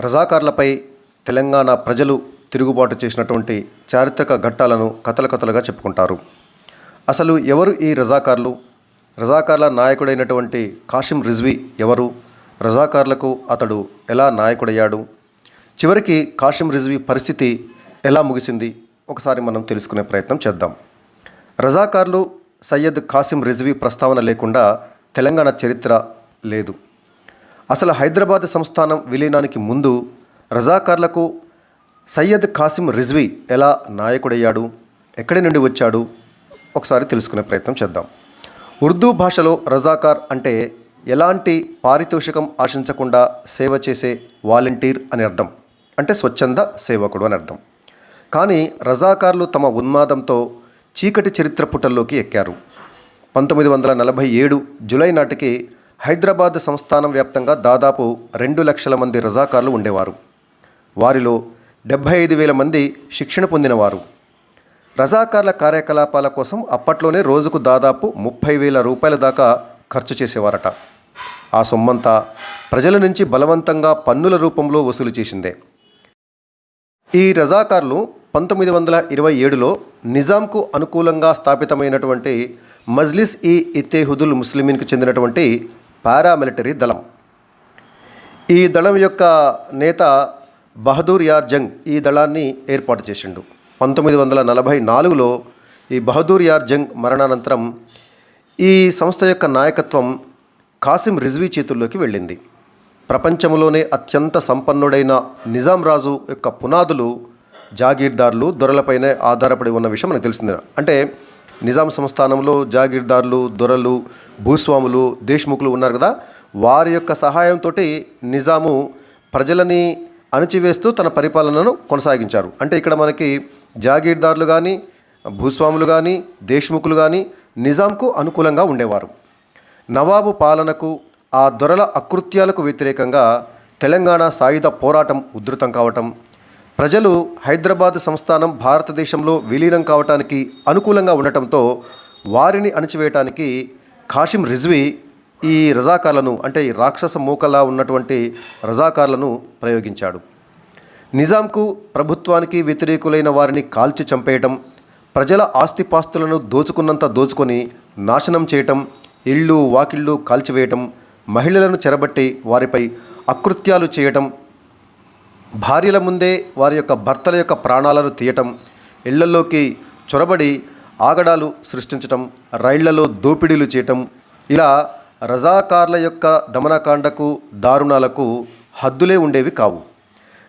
రజాకార్లపై తెలంగాణ ప్రజలు తిరుగుబాటు చేసినటువంటి చారిత్రక ఘట్టాలను కథల కథలుగా చెప్పుకుంటారు. అసలు ఎవరు ఈ రజాకార్లు? రజాకార్ల నాయకుడైనటువంటి కాషిం రిజ్వీ ఎవరు? రజాకార్లకు అతడు ఎలా నాయకుడయ్యాడు? చివరికి కాషిం రిజ్వీ పరిస్థితి ఎలా ముగిసింది? ఒకసారి మనం తెలుసుకునే ప్రయత్నం చేద్దాం. రజాకార్లు సయ్యద్ కాసిం రిజ్వీ ప్రస్తావన లేకుండా తెలంగాణ చరిత్ర లేదు. అసలు హైదరాబాద్ సంస్థానం విలీనానికి ముందు రజాకార్లకు సయ్యద్ కాసిం రిజ్వీ ఎలా నాయకుడయ్యాడు ఎక్కడి నుండి వచ్చాడు? ఒకసారి తెలుసుకునే ప్రయత్నం చేద్దాం. ఉర్దూ భాషలో రజాకార్ అంటే ఎలాంటి పారితోషికం ఆశించకుండా సేవ చేసే వాలంటీర్ అని అర్థం. అంటే స్వచ్ఛంద సేవకుడు అని అర్థం. కానీ రజాకార్లు తమ ఉన్మాదంతో చీకటి చరిత్ర పుటల్లోకి ఎక్కారు. పంతొమ్మిది వందల నలభై ఏడు జులై నాటికి హైదరాబాద్ సంస్థానం వ్యాప్తంగా దాదాపు రెండు లక్షల మంది రజాకార్లు ఉండేవారు. వారిలో డెబ్భై ఐదు వేల మంది శిక్షణ పొందినవారు. రజాకార్ల కార్యకలాపాల కోసం అప్పట్లోనే రోజుకు దాదాపు ముప్పై వేల రూపాయల దాకా ఖర్చు చేసేవారట. ఆ సొమ్మంతా ప్రజల నుంచి బలవంతంగా పన్నుల రూపంలో వసూలు చేసిందే. ఈ రజాకార్లు పంతొమ్మిది వందల ఇరవై ఏడులో నిజాంకు అనుకూలంగా స్థాపితమైనటువంటి మజ్లిస్ ఈ ఇత్తేహుదుల్ ముస్లిమీన్కు చెందినటువంటి పారామిలిటరీ దళం. ఈ దళం యొక్క నేత బహదూర్ యార్ జంగ్ ఈ దళాన్ని ఏర్పాటు చేసిండు. పంతొమ్మిది వందల నలభై నాలుగులో ఈ బహదూర్ యార్ జంగ్ మరణానంతరం ఈ సంస్థ యొక్క నాయకత్వం కాసిం రిజ్వీ చేతుల్లోకి వెళ్ళింది. ప్రపంచంలోనే అత్యంత సంపన్నుడైన నిజాం రాజు యొక్క పునాదులు జాగీర్దార్లు దొరలపైనే ఆధారపడి ఉన్న విషయం మనకు తెలిసిందే అంటే నిజాం సంస్థానంలో జాగీర్దార్లు దొరలు భూస్వాములు దేశ్ముఖులు ఉన్నారు కదా? వారి యొక్క సహాయంతో నిజాము ప్రజలని అణచివేస్తూ తన పరిపాలనను కొనసాగించారు. అంటే ఇక్కడ మనకి జాగీర్దార్లు కానీ భూస్వాములు కానీ దేశ్ముఖులు కానీ నిజాంకు అనుకూలంగా ఉండేవారు. నవాబు పాలనకు ఆ దొరల అకృత్యాలకు వ్యతిరేకంగా తెలంగాణ సాయుధ పోరాటం ఉధృతం కావటం ప్రజలు హైదరాబాద్ సంస్థానం భారతదేశంలో విలీనం కావటానికి అనుకూలంగా ఉండటంతో వారిని అణచివేయటానికి కాషిం రిజ్వీ ఈ రజాకార్లను అంటే రాక్షస మూకలా ఉన్నటువంటి రజాకార్లను ప్రయోగించాడు. నిజాంకు ప్రభుత్వానికి వ్యతిరేకులైన వారిని కాల్చి చంపేయటం ప్రజల ఆస్తిపాస్తులను దోచుకున్నంత దోచుకొని నాశనం చేయటం ఇళ్ళు వాకిళ్ళు కాల్చివేయటం మహిళలను చెరబట్టి వారిపై అకృత్యాలు చేయటం భార్యల ముందే వారి యొక్క భర్తల యొక్క ప్రాణాలను తీయటం ఇళ్ళలోకి చొరబడి ఆగడాలు సృష్టించటం రైళ్ళలో దోపిడీలు చేయటం ఇలా రజాకార్ల యొక్క దమనకాండకు దారుణాలకు హద్దులే ఉండేవి కావు.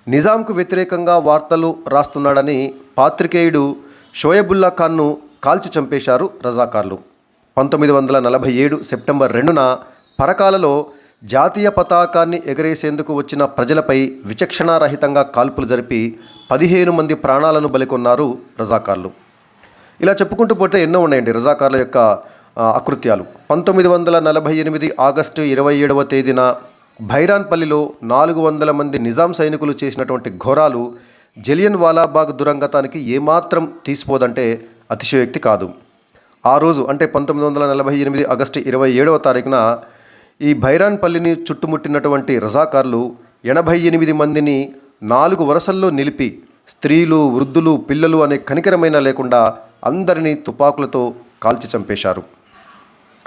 నిజాంకు వ్యతిరేకంగా వార్తలు రాస్తున్నాడని పాత్రికేయుడు షోయబుల్లా ఖాన్ను కాల్చి చంపేశారు రజాకార్లు. పంతొమ్మిది వందల నలభై ఏడు సెప్టెంబర్ రెండున పరకాలలో జాతీయ పతాకాన్ని ఎగరేసేందుకు వచ్చిన ప్రజలపై విచక్షణారహితంగా కాల్పులు జరిపి పదిహేను మంది ప్రాణాలను బలికొన్నారు రజాకార్లు. ఇలా చెప్పుకుంటూ పోతే ఎన్నో ఉన్నాయండి రజాకార్ల యొక్క అకృత్యాలు. పంతొమ్మిది వందల నలభై ఎనిమిది ఆగస్టు ఇరవై ఏడవ తేదీన భైరాన్పల్లిలో నాలుగు వందల మంది నిజాం సైనికులు చేసినటువంటి ఘోరాలు జలియన్ వాలాబాగ్ దురంగతానికి ఏమాత్రం తీసిపోదంటే అతిశయోక్తి కాదు. ఆ రోజు అంటే పంతొమ్మిది వందల నలభై ఎనిమిది ఆగస్టు ఇరవై ఏడవ తారీఖున ఈ భైరాన్పల్లిని చుట్టుముట్టినటువంటి రజాకార్లు ఎనభై ఎనిమిది మందిని నాలుగు వరుసల్లో నిలిపి స్త్రీలు వృద్ధులు పిల్లలు అనే కనికరమైన లేకుండా అందరినీ తుపాకులతో కాల్చి చంపేశారు.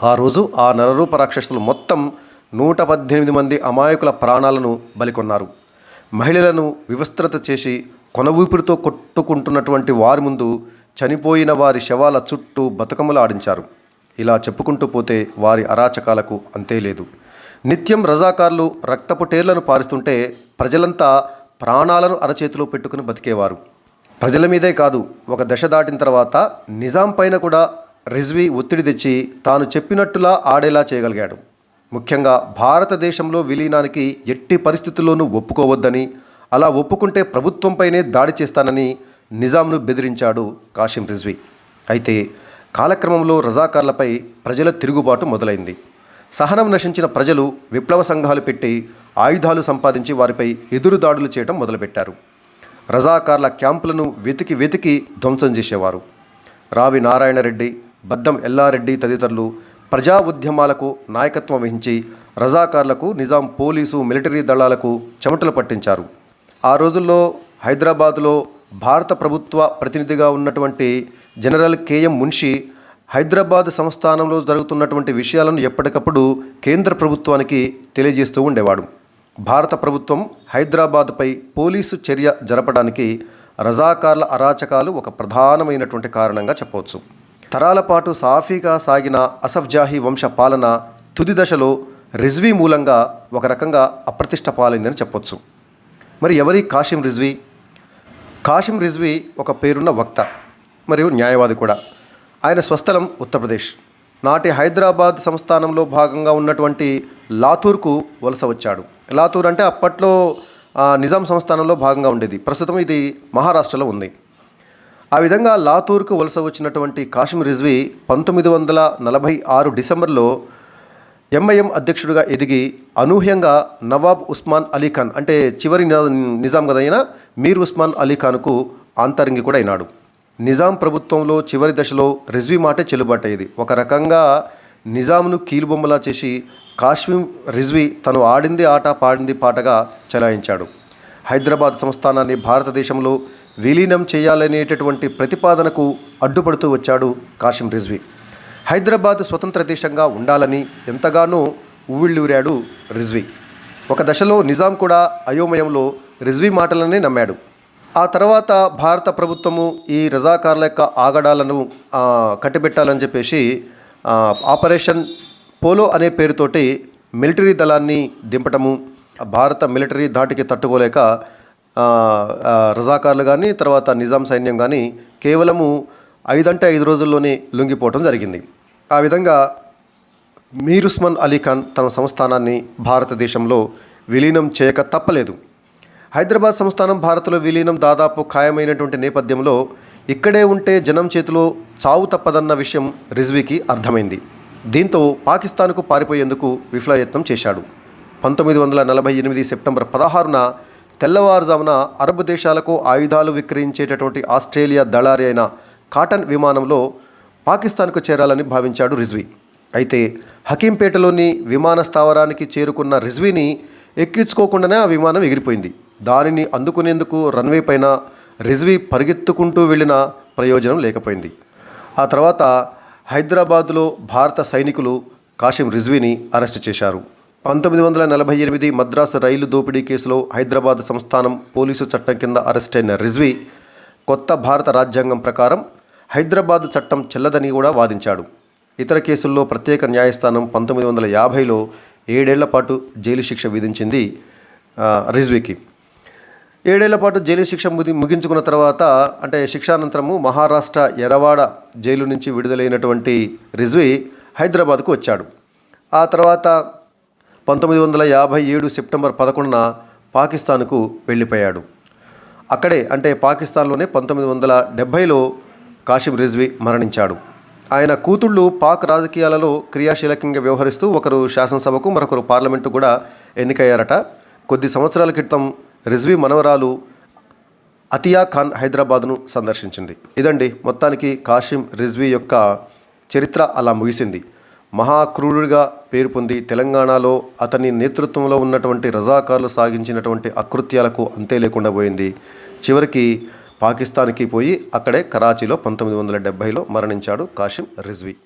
ఆ రోజు ఆ నరరూప రాక్షసులు మొత్తం నూట పద్దెనిమిది మంది అమాయకుల ప్రాణాలను బలికొన్నారు. మహిళలను వివస్త్రత చేసి కొన ఊపిరితో కొట్టుకుంటున్నటువంటి వారి ముందు చనిపోయిన వారి శవాల చుట్టూ బతుకములు ఆడించారు. ఇలా చెప్పుకుంటూ పోతే వారి అరాచకాలకు అంతే లేదు. నిత్యం రజాకార్లు రక్తపు టేర్లను పారిస్తుంటే ప్రజలంతా ప్రాణాలను అరచేతిలో పెట్టుకుని బతికేవారు. ప్రజల మీదే కాదు ఒక దశ దాటిన తర్వాత నిజాం పైన కూడా రిజ్వీ ఒత్తిడి తెచ్చి తాను చెప్పినట్టులా ఆడేలా చేయగలిగాడు. ముఖ్యంగా భారతదేశంలో విలీనానికి ఎట్టి పరిస్థితుల్లోనూ ఒప్పుకోవద్దని అలా ఒప్పుకుంటే ప్రభుత్వంపైనే దాడి చేస్తానని నిజాంను బెదిరించాడు కాషిం రిజ్వీ. అయితే కాలక్రమంలో రజాకార్లపై ప్రజల తిరుగుబాటు మొదలైంది. సహనం నశించిన ప్రజలు విప్లవ సంఘాలు పెట్టి ఆయుధాలు సంపాదించి వారిపై ఎదురుదాడులు చేయడం మొదలుపెట్టారు. రజాకార్ల క్యాంపులను వెతికి వెతికి ధ్వంసం చేసేవారు. రావి నారాయణరెడ్డి బద్దం ఎల్లారెడ్డి తదితరులు ప్రజా ఉద్యమాలకు నాయకత్వం వహించి రజాకార్లకు నిజాం పోలీసు మిలిటరీ దళాలకు చెమటలు పట్టించారు. ఆ రోజుల్లో హైదరాబాదులో భారత ప్రభుత్వ ప్రతినిధిగా ఉన్నటువంటి జనరల్ కేఎం మున్షి హైదరాబాద్ సంస్థానంలో జరుగుతున్నటువంటి విషయాలను ఎప్పటికప్పుడు కేంద్ర ప్రభుత్వానికి తెలియజేస్తూ ఉండేవాడు. భారత ప్రభుత్వం హైదరాబాద్పై పోలీసు చర్య జరపడానికి రజాకార్ల అరాచకాలు ఒక ప్రధానమైనటువంటి కారణంగా చెప్పవచ్చు. తరాల పాటు సాఫీగా సాగిన అసఫ్జాహీ వంశ పాలన తుది దశలో రిజ్వీ మూలంగా ఒక రకంగా అప్రతిష్ట పాలైందని చెప్పొచ్చు. మరి ఎవరి కాషిం రిజ్వీ? కాషిం రిజ్వీ ఒక పేరున్న వక్త. మరియు న్యాయవాది కూడా. ఆయన స్వస్థలం ఉత్తరప్రదేశ్. నాటి హైదరాబాద్ సంస్థానంలో భాగంగా ఉన్నటువంటి లాతూర్కు వలస వచ్చాడు. లాతూర్ అంటే అప్పట్లో నిజాం సంస్థానంలో భాగంగా ఉండేది. ప్రస్తుతం ఇది మహారాష్ట్రలో ఉంది. ఆ విధంగా లాతూర్కు వలస వచ్చినటువంటి కాశ్మీర్ రిజ్వీ పంతొమ్మిది వందల నలభై ఆరు డిసెంబర్లో ఎంఐఎం అధ్యక్షుడిగా ఎదిగి అనూహ్యంగా నవాబ్ ఉస్మాన్ అలీ ఖాన్ అంటే చివరి నిజాం కదైన మీర్ ఉస్మాన్ అలీ ఖాన్కు అంతరంగి కూడా అయినాడు. నిజాం ప్రభుత్వంలో చివరి దశలో రిజ్వీ మాటే చెల్లుబాటయ్యేది. ఒక రకంగా నిజాంను కీలుబొమ్మలా చేసి కాశ్మీర్ రిజ్వీ తను ఆడింది ఆట పాడింది పాటగా చెలాయించాడు. హైదరాబాద్ సంస్థానాన్ని భారతదేశంలో విలీనం చేయాలనేటటువంటి ప్రతిపాదనకు అడ్డుపడుతూ వచ్చాడు కాశిం రిజ్వీ. హైదరాబాద్ స్వతంత్ర దేశంగా ఉండాలని ఎంతగానో ఉవ్విళ్ళూరాడు రిజ్వీ. ఒక దశలో నిజాం కూడా అయోమయంలో రిజ్వీ మాటలనే నమ్మాడు. ఆ తర్వాత భారత ప్రభుత్వము ఈ రజాకార్ల యొక్క ఆగడాలను కట్టిపెట్టాలని కట్టిబెట్టాలని చెప్పేసి ఆపరేషన్ పోలో అనే పేరుతోటి మిలిటరీ దళాన్ని దింపటము భారత మిలిటరీ ధాటికి తట్టుకోలేక రజాకారులు రజాకార్లు కానీ తర్వాత నిజాం సైన్యం కానీ కేవలము ఐదంటే ఐదు రోజుల్లోనే లొంగిపోవటం జరిగింది. ఆ విధంగా మీరుస్మాన్ అలీ ఖాన్ తన సంస్థానాన్ని భారతదేశంలో విలీనం చేయక తప్పలేదు. హైదరాబాద్ సంస్థానం భారత్లో విలీనం దాదాపు ఖాయమైనటువంటి నేపథ్యంలో ఇక్కడే ఉంటే జనం చేతిలో చావు తప్పదన్న విషయం రిజ్వీకి అర్థమైంది. దీంతో పాకిస్తాన్కు పారిపోయేందుకు విఫలయత్నం చేశాడు. పంతొమ్మిది వందల నలభై ఎనిమిది సెప్టెంబర్ పదహారున తెల్లవారుజామున అరబ్ దేశాలకు ఆయుధాలు విక్రయించేటటువంటి ఆస్ట్రేలియా దళారి అయిన కాటన్ విమానంలో పాకిస్తాన్కు చేరాలని భావించాడు రిజ్వీ. అయితే హకీంపేటలోని విమాన స్థావరానికి చేరుకున్న రిజ్వీని ఎక్కించుకోకుండానే ఆ విమానం ఎగిరిపోయింది. దానిని అందుకునేందుకు రన్వే పైన రిజ్వీ పరిగెత్తుకుంటూ వెళ్ళిన ప్రయోజనం లేకపోయింది. ఆ తర్వాత హైదరాబాద్లో భారత సైనికులు కాశిం రిజ్వీని అరెస్ట్ చేశారు. పంతొమ్మిది వందల నలభై ఎనిమిది మద్రాసు రైలు దోపిడీ కేసులో హైదరాబాద్ సంస్థానం పోలీసు చట్టం కింద అరెస్ట్ అయిన రిజ్వీ కొత్త భారత రాజ్యాంగం ప్రకారం హైదరాబాద్ చట్టం చెల్లదని కూడా వాదించాడు. ఇతర కేసుల్లో ప్రత్యేక న్యాయస్థానం పంతొమ్మిది వందల యాభైలో ఏడేళ్ళ పాటు జైలు శిక్ష విధించింది రిజ్వీకి. ఏడేళ్ళ పాటు జైలు శిక్ష ముగి ముగించుకున్న తర్వాత అంటే శిక్షానంతరము మహారాష్ట్ర ఎరవాడ జైలు నుంచి విడుదలైనటువంటి రిజ్వీ హైదరాబాద్కు వచ్చాడు. ఆ తర్వాత పంతొమ్మిది వందల యాభై ఏడు సెప్టెంబర్ పదకొండున పాకిస్తాన్కు వెళ్ళిపోయాడు. అక్కడే అంటే పాకిస్తాన్లోనే పంతొమ్మిది వందల డెబ్భైలో కాశిం రిజ్వీ మరణించాడు. ఆయన కూతుళ్ళు పాక్ రాజకీయాలలో క్రియాశీలకంగా వ్యవహరిస్తూ ఒకరు శాసనసభకు మరొకరు పార్లమెంటు కూడా ఎన్నికయ్యారట. కొద్ది సంవత్సరాల క్రితం రిజ్వీ మనవరాలు అతియా ఖాన్ హైదరాబాద్ను సందర్శించింది. ఇదండి మొత్తానికి కాషిం రిజ్వీ యొక్క చరిత్ర అలా ముగిసింది. మహాక్రూరుడిగా పేరు పొంది తెలంగాణలో అతని నేతృత్వంలో ఉన్నటువంటి రజాకారులు సాగించినటువంటి అకృత్యాలకు అంతే లేకుండా పోయింది. చివరికి పాకిస్తాన్కి పోయి అక్కడే కరాచీలో పంతొమ్మిది వందల డెబ్భైలో మరణించాడు కాశిం రిజ్వీ.